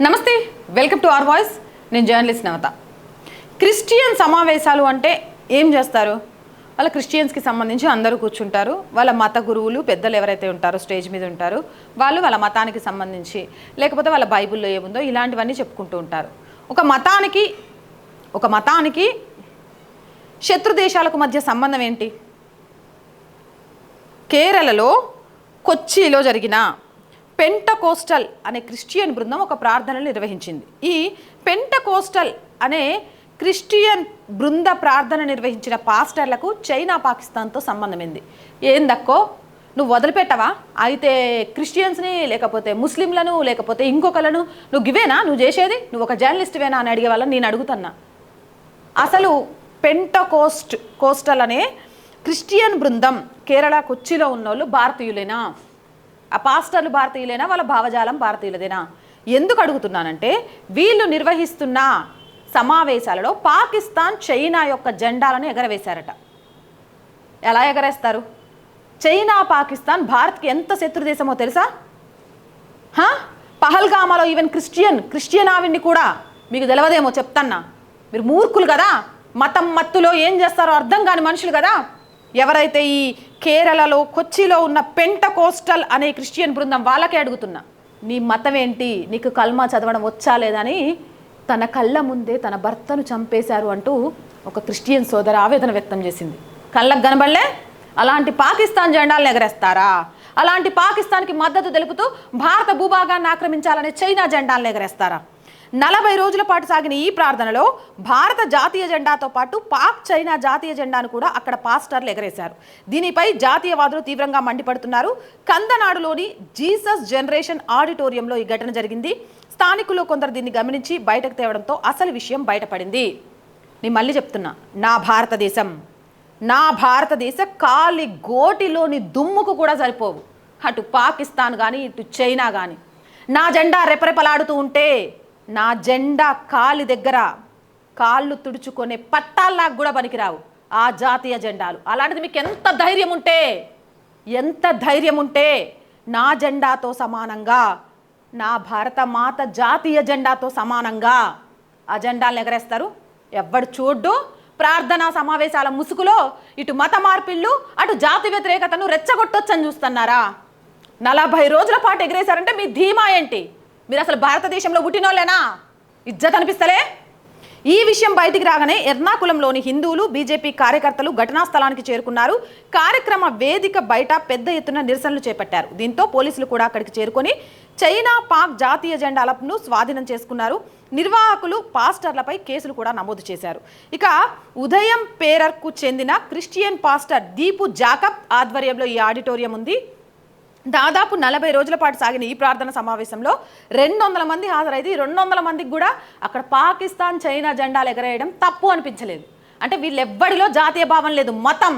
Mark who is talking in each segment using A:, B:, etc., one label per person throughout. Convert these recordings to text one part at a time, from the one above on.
A: నమస్తే welcome to our voice నేను journalist నవత. Christian సమావేశాలు అంటే ఏం చేస్తారు? వాళ్ళ క్రిస్టియన్స్కి సంబంధించి అందరూ కూర్చుంటారు. వాళ్ళ మత గురువులు పెద్దలు ఎవరైతే ఉంటారో స్టేజ్ మీద ఉంటారు వాళ్ళు వాళ్ళ మతానికి సంబంధించి లేకపోతే వాళ్ళ బైబిల్లో ఏముందో ఇలాంటివన్నీ చెప్పుకుంటూ ఉంటారు. ఒక మతానికి ఒక మతానికి శత్రు దేశాలకు మధ్య సంబంధం ఏంటి? కేరళలో కొచ్చిలో జరిగిన పెంటకోస్టల్ అనే క్రిస్టియన్ బృందం ఒక ప్రార్థనలు నిర్వహించింది. ఈ పెంటకోస్టల్ అనే క్రిస్టియన్ బృంద ప్రార్థన నిర్వహించిన పాస్టర్లకు చైనా పాకిస్తాన్తో సంబంధమైంది. ఏందక్కో? నువ్వు వదిలిపెట్టవా? అయితే క్రిస్టియన్స్ని లేకపోతే ముస్లింలను లేకపోతే ఇంకొకలను నువ్వు గివేనా? నువ్వు చేసేది? నువ్వు ఒక జర్నలిస్ట్వేనా అని అడిగే వాళ్ళని నేను అడుగుతున్నా. అసలు పెంటకోస్ట్ కోస్టల్ అనే క్రిస్టియన్ బృందం కేరళ కొచ్చిలో ఉన్నోళ్ళు భారతీయులేనా? ఆ పాస్టర్లు భారతీయులేనా? వాళ్ళ భావజాలం భారతీయులదేనా? ఎందుకు అడుగుతున్నానంటే వీళ్ళు నిర్వహిస్తున్న సమావేశాలలో పాకిస్తాన్ చైనా యొక్క జెండాలను ఎగరవేశారట. ఎలా ఎగరేస్తారు? చైనా పాకిస్తాన్ భారత్కి ఎంత శత్రు దేశమో తెలుసా? హా? పహల్గామాలో ఈవెన్ క్రిస్టియన్ క్రిస్టియన్ ఆవిడ్ని కూడా మీకు తెలియదేమో చెప్తన్నా. మీరు మూర్ఖులు కదా? మతం మత్తులో ఏం చేస్తారో అర్థం కాని మనుషులు కదా? ఎవరైతే ఈ కేరళలో కొచ్చిలో ఉన్న పెంట కోస్టల్ అనే క్రిస్టియన్ బృందం వాళ్ళకే అడుగుతున్నా నీ మతం ఏంటి నీకు కల్మా చదవడం వచ్చా లేదని తన కళ్ళ ముందే తన భర్తను చంపేశారు అంటూ ఒక క్రిస్టియన్ సోదర ఆవేదన వ్యక్తం చేసింది. కళ్ళకు కనబడలే? అలాంటి పాకిస్తాన్ జెండాలను ఎగరేస్తారా? అలాంటి పాకిస్తాన్కి మద్దతు తెలుపుతూ భారత భూభాగాన్ని ఆక్రమించాలనే చైనా జెండాలను ఎగరేస్తారా? నలభై రోజుల పాటు సాగిన ఈ ప్రార్థనలో భారత జాతీయ జెండాతో పాటు పాక్ చైనా జాతీయ జెండాను కూడా అక్కడ పాస్టర్లు ఎగరేశారు. దీనిపై జాతీయవాదులు తీవ్రంగా మండిపడుతున్నారు. కందనాడులోని జీసస్ జనరేషన్ ఆడిటోరియంలో ఈ ఘటన జరిగింది. స్థానికులు కొందరు దీన్ని గమనించి బయటకు తేవడంతో అసలు విషయం బయటపడింది. నేను మళ్ళీ చెప్తున్నా నా భారతదేశం నా భారతదేశ కాలి గోటిలోని దుమ్ముకు కూడా సరిపోవు. అటు పాకిస్తాన్ కానీ ఇటు చైనా కానీ నా జెండా రెపరెపలాడుతూ ఉంటే నా జెండా కాలి దగ్గర కాళ్ళు తుడుచుకునే పట్టాల్లాగా కూడా పనికిరావు ఆ జాతీయ జెండాలు. అలాంటిది మీకు ఎంత ధైర్యం ఉంటే ఎంత ధైర్యం ఉంటే నా జెండాతో సమానంగా నా భారత మాత జాతీయ జెండాతో సమానంగా ఆ జెండాలను ఎగరేస్తారు. ఎవ్వడు చూడ్డు. ప్రార్థనా సమావేశాల ముసుగులో ఇటు మత మార్పిళ్ళు అటు జాతి వ్యతిరేకతను రెచ్చగొట్టొచ్చని చూస్తున్నారా? నలభై రోజుల పాటు ఎగిరేశారంటే మీ ధీమా ఏంటి? మీరు అసలు భారతదేశంలో పుట్టినోళ్ళేనా? ఇజ్జత్ అనిపిస్తలే? ఈ విషయం బయటికి రాగానే ఎర్నాకులంలోని హిందువులు బీజేపీ కార్యకర్తలు ఘటనా స్థలానికి చేరుకున్నారు. కార్యక్రమ వేదిక బయట పెద్ద ఎత్తున నిరసనలు చేపట్టారు. దీంతో పోలీసులు కూడా అక్కడికి చేరుకొని చైనా పాక్ జాతీయ జెండాలను స్వాధీనం చేసుకున్నారు. నిర్వాహకులు పాస్టర్లపై కేసులు కూడా నమోదు చేశారు. ఇక ఉదయం పేరర్కు చెందిన క్రిస్టియన్ పాస్టర్ దీపు జాకబ్ ఆధ్వర్యంలో ఈ ఆడిటోరియం ఉంది. దాదాపు నలభై రోజుల పాటు సాగిన ఈ ప్రార్థన సమావేశంలో రెండు వందల మంది హాజరైతే ఈ రెండు వందల మందికి కూడా అక్కడ పాకిస్తాన్ చైనా జెండాలు ఎగరేయడం తప్పు అనిపించలేదు. అంటే వీళ్ళెవ్వడిలో జాతీయ భావం లేదు. మతం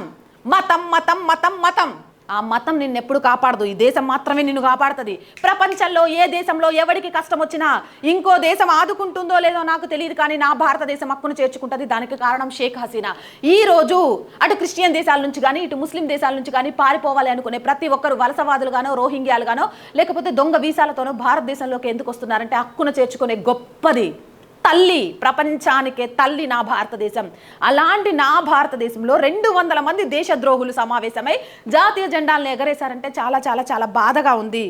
A: మతం మతం మతం మతం. ఆ మతం నిన్ను ఎప్పుడు కాపాడదు. ఈ దేశం మాత్రమే నిన్ను కాపాడుతుంది. ప్రపంచంలో ఏ దేశంలో ఎవరికి కష్టం వచ్చినా ఇంకో దేశం ఆదుకుంటుందో లేదో నాకు తెలియదు కానీ నా భారతదేశం హక్కును చేర్చుకుంటుంది. దానికి కారణం షేక్ హసీనా. ఈ రోజు అటు క్రిస్టియన్ దేశాల నుంచి కానీ ఇటు ముస్లిం దేశాల నుంచి కానీ పారిపోవాలి అనుకునే ప్రతి ఒక్కరు వలసవాదులుగానో రోహింగ్యాలుగానో లేకపోతే దొంగ వీసాలతోనో భారతదేశంలోకి ఎందుకు వస్తున్నారంటే హక్కును చేర్చుకునే గొప్పది. తల్లి ప్రపంచానికే తల్లి నా భారతదేశం. అలాంటి నా భారతదేశంలో రెండు వందల మంది దేశద్రోహులు సమావేశమై జాతీయ జెండాలను ఎగరేశారంటే చాలా చాలా చాలా బాధగా ఉంది.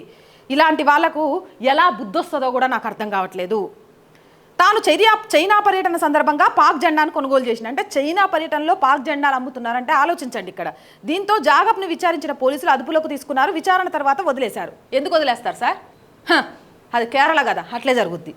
A: ఇలాంటి వాళ్ళకు ఎలా బుద్ధొస్తుందో కూడా నాకు అర్థం కావట్లేదు. తాను చైనా చైనా పర్యటన సందర్భంగా పాక్ జెండాను కొనుగోలు చేసిన అంటే చైనా పర్యటనలో పాక్ జెండాలు అమ్ముతున్నారంటే ఆలోచించండి ఇక్కడ. దీంతో జాగబ్ను విచారించిన పోలీసులు అదుపులోకి తీసుకున్నారు. విచారణ తర్వాత వదిలేశారు. ఎందుకు వదిలేస్తారు సార్? అది కేరళ కదా అట్లే జరుగుద్ది.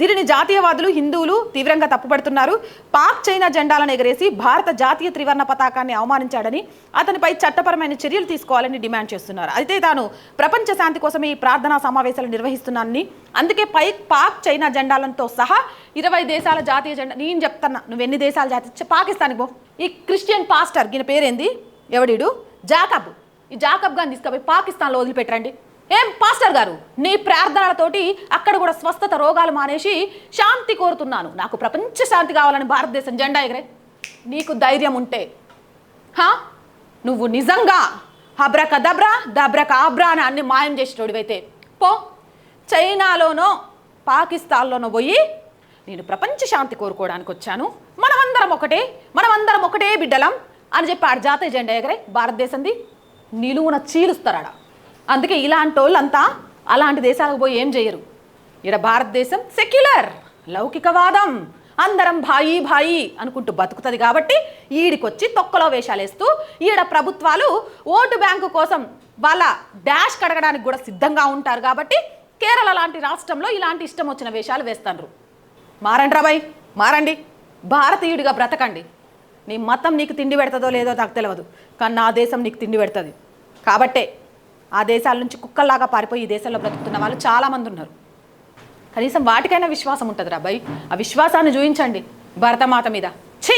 A: దీనిని జాతీయవాదులు హిందువులు తీవ్రంగా తప్పుపడుతున్నారు. పాక్ చైనా జెండాలను ఎగరేసి భారత జాతీయ త్రివర్ణ పతాకాన్ని అవమానించాడని అతనిపై చట్టపరమైన చర్యలు తీసుకోవాలని డిమాండ్ చేస్తున్నారు. అయితే తాను ప్రపంచ శాంతి కోసమే ఈ ప్రార్థనా సమావేశాలు నిర్వహిస్తున్నానని అందుకే పై పాక్ చైనా జెండాలతో సహా ఇరవై దేశాల జాతీయ జెండా నేను చెప్తున్నా నువ్వు ఎన్ని దేశాల జాతీయ పాకిస్తాన్కి పో. ఈ క్రిస్టియన్ పాస్టర్ ఈయన పేరేంది? ఎవడీడు? జాకబ్. ఈ జాకబ్ గాని తీసుకుపోయి పాకిస్తాన్లో వదిలిపెట్టండి ఏం పాస్టర్ గారు? నీ ప్రార్థనలతోటి అక్కడ కూడా స్వస్థత రోగాలు మానేసి శాంతి కోరుతున్నాను. నాకు ప్రపంచ శాంతి కావాలని భారతదేశం జెండా ఎగరే. నీకు ధైర్యం ఉంటే. హా? నువ్వు నిజంగా హబ్రక దబ్రా దబ్రక ఆబ్రా అని అన్ని మాయం చేసేటోడివైతే. పో. చైనాలోనో పాకిస్తాన్లోనో పోయి నేను ప్రపంచ శాంతి కోరుకోవడానికి వచ్చాను. మనమందరం ఒకటే మనమందరం ఒకటే బిడ్డలం అని చెప్పి ఆడ జాతీయ జెండా ఎగరే భారతదేశంది. నిలువున చీలుస్తారాడా? అందుకే ఇలాంటి వాళ్ళంతా అలాంటి దేశాలకు పోయి ఏం చేయరు. ఈడ భారతదేశం సెక్యులర్ లౌకికవాదం. అందరం భాయి భాయి అనుకుంటూ బతుకుతుంది కాబట్టి ఈడికొచ్చి తొక్కలో వేషాలు వేస్తూ ఈడ ప్రభుత్వాలు ఓటు బ్యాంకు కోసం వాళ్ళ డాష్ కడగడానికి కూడా సిద్ధంగా ఉంటారు కాబట్టి కేరళ లాంటి రాష్ట్రంలో ఇలాంటి ఇష్టం వచ్చిన వేషాలు వేస్తాండ్రు. మారండి రాబాయ్ మారండి. భారతీయుడిగా బ్రతకండి. నీ మతం నీకు తిండి పెడుతుందో లేదో నాకు తెలియదు కానీ నా దేశం నీకు తిండి పెడుతుంది. కాబట్టే ఆ దేశాల నుంచి కుక్కల్లాగా పారిపోయి ఈ దేశంలో బ్రతుకుతున్న వాళ్ళు చాలామంది ఉన్నారు. కనీసం వాటికైనా విశ్వాసం ఉంటుంది రా భయ్. ఆ విశ్వాసాన్ని చూపించండి భరతమాత మీద. ఛీ!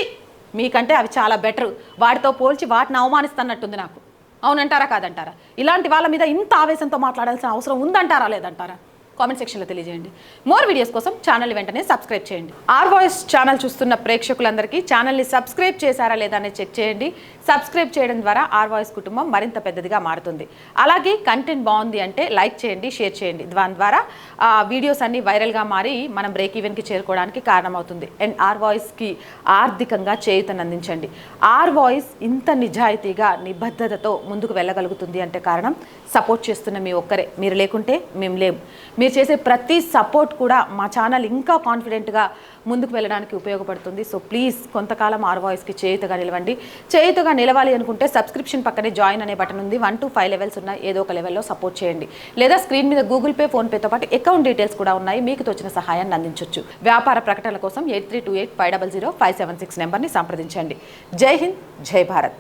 A: మీకంటే అవి చాలా బెటర్. వాటితో పోల్చి వాటిని అవమానిస్తున్నట్టుంది నాకు. అవునంటారా కాదంటారా? ఇలాంటి వాళ్ళ మీద ఇంత ఆవేశంతో మాట్లాడాల్సిన అవసరం ఉందంటారా లేదంటారా? కామెంట్ సెక్షన్లో తెలియజేయండి. మోర్ వీడియోస్ కోసం ఛానల్ వెంటనే సబ్స్క్రైబ్ చేయండి. ఆర్ వాయిస్ ఛానల్ చూస్తున్న ప్రేక్షకులందరికీ ఛానల్ని సబ్స్క్రైబ్ చేశారా లేదా అనేది చెక్ చేయండి. సబ్స్క్రైబ్ చేయడం ద్వారా ఆర్ వాయిస్ కుటుంబం మరింత పెద్దదిగా మారుతుంది. అలాగే కంటెంట్ బాగుంది అంటే లైక్ చేయండి షేర్ చేయండి. దాని ద్వారా ఆ వీడియోస్ అన్ని వైరల్గా మారి మనం బ్రేక్ ఈవెన్కి చేరుకోవడానికి కారణమవుతుంది. అండ్ ఆర్ వాయిస్కి ఆర్థికంగా చేయుతను అందించండి. ఆర్ వాయిస్ ఇంత నిజాయితీగా నిబద్ధతతో ముందుకు వెళ్ళగలుగుతుంది అంటే కారణం సపోర్ట్ చేస్తున్న మీ ఒక్కరే. మీరు లేకుంటే మేము లేము మీరు చేసే ప్రతి సపోర్ట్ కూడా మా ఛానల్ ఇంకా కాన్ఫిడెంట్గా ముందుకు వెళ్ళడానికి ఉపయోగపడుతుంది. సో ప్లీజ్ కొంతకాలం ఆర్ వాయిస్కి చేయుతగా నిలవండి. చేయుతగా నిలవాలి అనుకుంటే సబ్స్క్రిప్షన్ పక్కనే జాయిన్ అనే బటన్ ఉంది. వన్ టు ఫైవ్ లెవెల్స్ ఉన్న ఏదో ఒక లెవెల్లో సపోర్ట్ చేయండి. లేదా స్క్రీన్ మీద గూగుల్ పే ఫోన్పేతో పాటు అకౌంట్ డీటెయిల్స్ కూడా ఉన్నాయి. మీకు తోచిన సహాయాన్ని అందించవచ్చు వ్యాపార ప్రకటనల కోసం eight three two eight five double zero five seven six నెంబర్ని సంప్రదించండి. జై హింద్ జై భారత్.